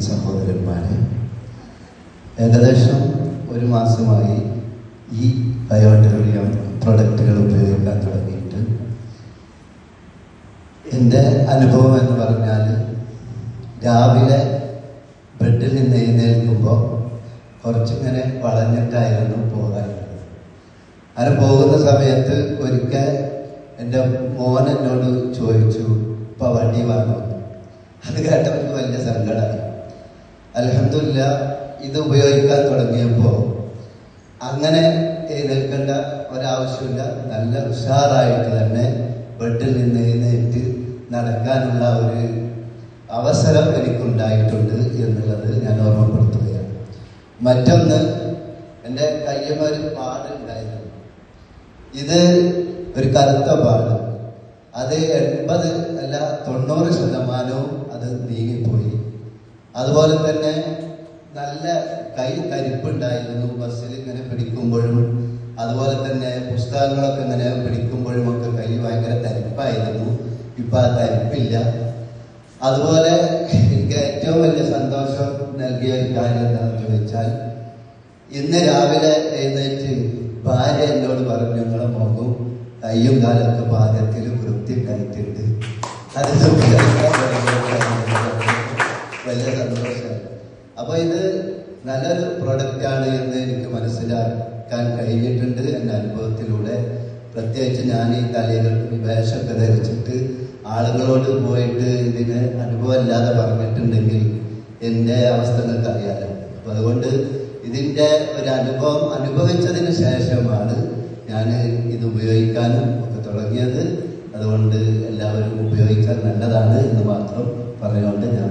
സഹോദരന്മാരെ ഏകദേശം ഒരു മാസമായി ഈ ബയോടെറിയം പ്രൊഡക്റ്റുകൾ ഉപയോഗിക്കാൻ തുടങ്ങിയിട്ട് എന്റെ അനുഭവം എന്ന് പറഞ്ഞാൽ രാവിലെ ബെഡിൽ നിന്ന് എഴുന്നേൽക്കുമ്പോൾ കുറച്ചിങ്ങനെ വളഞ്ഞിട്ടായിരുന്നു പോകാറുള്ളത് അങ്ങനെ പോകുന്ന സമയത്ത് ഒരിക്കൽ എന്റെ മോൻ എന്നോട് ചോദിച്ചു ഇപ്പം വണ്ടി വാങ്ങും അത് കേട്ടവർക്ക് വലിയ സങ്കടമായി അലഹമില്ല ഇത് ഉപയോഗിക്കാൻ തുടങ്ങിയപ്പോൾ അങ്ങനെ എഴുന്നേൽക്കേണ്ട ഒരാവശ്യമില്ല. നല്ല ഉഷാറായിട്ട് തന്നെ ബെഡിൽ നിന്ന് എഴുന്നേറ്റ് നടക്കാനുള്ള ഒരു അവസരം എനിക്കുണ്ടായിട്ടുണ്ട് എന്നുള്ളത് ഞാൻ ഓർമ്മപ്പെടുത്തുകയാണ്. മറ്റൊന്ന് എന്റെ കയ്യുമ പാട് പാടുണ്ടായിരുന്നു ഇത് ഒരു കറുത്ത പാട്. അത് എൺപത് അല്ല തൊണ്ണൂറ് ശതമാനവും അത് നീങ്ങിപ്പോയി. അതുപോലെ തന്നെ നല്ല കൈ കരിപ്പുണ്ടായിരുന്നു. ബസ്സിൽ ഇങ്ങനെ പിടിക്കുമ്പോഴും അതുപോലെ തന്നെ പുസ്തകങ്ങളൊക്കെ ഇങ്ങനെ പിടിക്കുമ്പോഴും ഒക്കെ കൈ ഭയങ്കര തരിപ്പായിരുന്നു. ഇപ്പൊ ആ തരിപ്പില്ല. അതുപോലെ എനിക്ക് ഏറ്റവും വലിയ സന്തോഷം നൽകിയ ഒരു കാര്യം എന്താണെന്ന് ചോദിച്ചാൽ ഇന്ന് രാവിലെ എഴുന്നേറ്റ് ഭാര്യ എന്നോട് പറഞ്ഞു നിങ്ങളെ മുഖം കയ്യും കാലൊക്കെ പാദത്തിൽ വൃത്തിക്കായിട്ടുണ്ട് അത് വലിയ സന്തോഷമാണ് അപ്പൊ ഇത് നല്ലൊരു പ്രൊഡക്റ്റ് ആണ് എന്ന് എനിക്ക് മനസ്സിലാക്കാൻ കഴിഞ്ഞിട്ടുണ്ട് എന്റെ അനുഭവത്തിലൂടെ. പ്രത്യേകിച്ച് ഞാൻ ഈ തലയിൽ വേഷമൊക്കെ ധരിച്ചിട്ട് ആളുകളോട് പോയിട്ട് ഇതിന് അനുഭവമില്ലാതെ പറഞ്ഞിട്ടുണ്ടെങ്കിൽ എന്റെ അവസ്ഥ നിങ്ങൾക്ക് അറിയാലോ അപ്പൊ അതുകൊണ്ട് ഇതിന്റെ ഒരു അനുഭവം അനുഭവിച്ചതിന് ശേഷമാണ് ഞാൻ ഇത് ഉപയോഗിക്കാനും ഒക്കെ തുടങ്ങിയത്. അതുകൊണ്ട് എല്ലാവരും ഉപയോഗിക്കാൻ നല്ലതാണ് എന്ന് മാത്രം പറഞ്ഞുകൊണ്ട് ഞാൻ